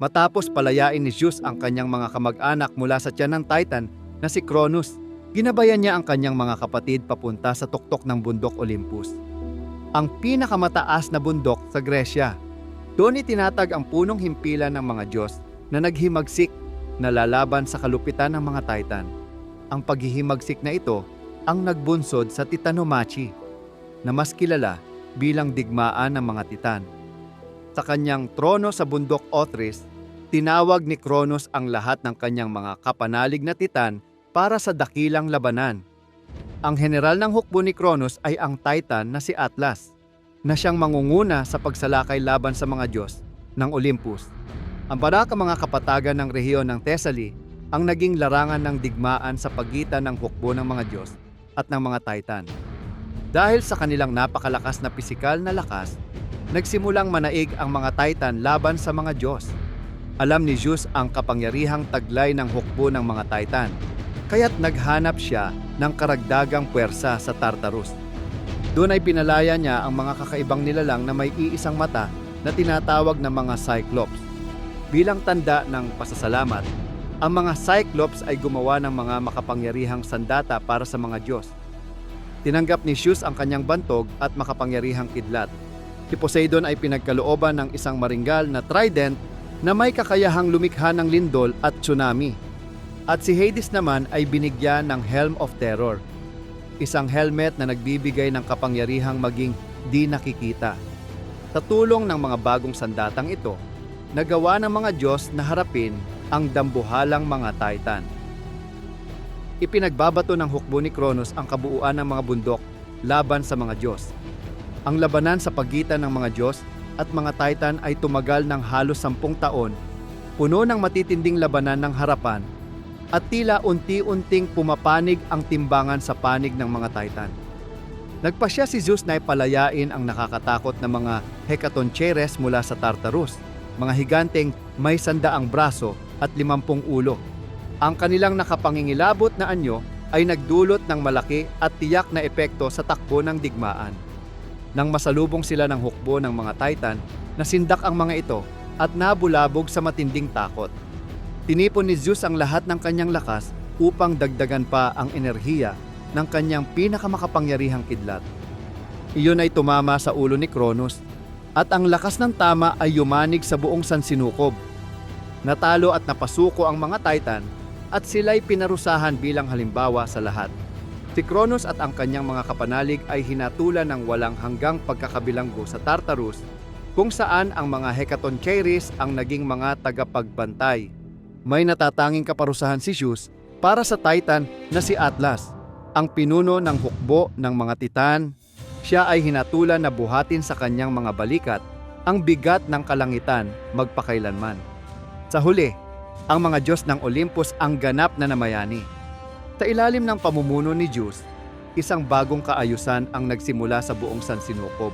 Matapos palayain ni Zeus ang kanyang mga kamag-anak mula sa tiyan ng Titan na si Cronus, ginabayan niya ang kanyang mga kapatid papunta sa tuktok ng bundok Olympus. Ang pinakamataas na bundok sa Gresya. Doon itinatag ang punong himpilan ng mga Diyos na naghimagsik na lalaban sa kalupitan ng mga Titan. Ang paghihimagsik na ito ang nagbunsod sa Titanomachi na mas kilala bilang digmaan ng mga Titan. Sa kanyang trono sa bundok Otris, tinawag ni Kronos ang lahat ng kanyang mga kapanalig na Titan para sa dakilang labanan. Ang general ng hukbo ni Kronos ay ang Titan na si Atlas, na siyang mangunguna sa pagsalakay laban sa mga Diyos ng Olympus. Ang baraka mga kapatagan ng rehiyon ng Thessaly ang naging larangan ng digmaan sa pagitan ng hukbo ng mga Diyos at ng mga Titan. Dahil sa kanilang napakalakas na pisikal na lakas, nagsimulang manaig ang mga Titan laban sa mga Diyos. Alam ni Zeus ang kapangyarihang taglay ng hukbo ng mga Titan, kaya't naghanap siya ng karagdagang puwersa sa Tartarus. Doon ay pinalaya niya ang mga kakaibang nilalang na may iisang mata na tinatawag na mga Cyclops. Bilang tanda ng pasasalamat, ang mga Cyclops ay gumawa ng mga makapangyarihang sandata para sa mga Diyos. Tinanggap ni Zeus ang kanyang bantog at makapangyarihang kidlat. Si Poseidon ay pinagkalooban ng isang maringgal na trident na may kakayahang lumikha ng lindol at tsunami. At si Hades naman ay binigyan ng Helm of Terror, isang helmet na nagbibigay ng kapangyarihang maging di nakikita. Sa tulong ng mga bagong sandatang ito, nagawa ng mga Diyos na harapin ang dambuhalang mga Titan. Ipinagbabato ng hukbo ni Kronos ang kabuuan ng mga bundok laban sa mga Diyos. Ang labanan sa pagitan ng mga Diyos at mga Titan ay tumagal ng halos sampung taon, puno ng matitinding labanan ng harapan, at tila unti-unting pumapanig ang timbangan sa panig ng mga Titan. Nagpasya si Zeus na ipalayain ang nakakatakot na mga Hecatoncheires mula sa Tartarus, mga higanteng may sandaang braso at limampung ulo. Ang kanilang nakapangingilabot na anyo ay nagdulot ng malaki at tiyak na epekto sa takbo ng digmaan. Nang masalubong sila ng hukbo ng mga Titan, nasindak ang mga ito at nabulabog sa matinding takot. Tinipon ni Zeus ang lahat ng kanyang lakas upang dagdagan pa ang enerhiya ng kanyang pinakamakapangyarihang kidlat. Iyon ay tumama sa ulo ni Kronos at ang lakas ng tama ay yumanig sa buong sansinukob. Natalo at napasuko ang mga Titan at sila'y pinarusahan bilang halimbawa sa lahat. Si Kronos at ang kanyang mga kapanalig ay hinatulan ng walang hanggang pagkakabilanggo sa Tartarus kung saan ang mga Hecatoncheires ang naging mga tagapagbantay. May natatanging kaparusahan si Zeus para sa Titan na si Atlas, ang pinuno ng hukbo ng mga Titan. Siya ay hinatulan na buhatin sa kanyang mga balikat ang bigat ng kalangitan magpakailanman. Sa huli, ang mga Diyos ng Olympus ang ganap na namayani. Sa ilalim ng pamumuno ni Zeus, isang bagong kaayusan ang nagsimula sa buong sansinukob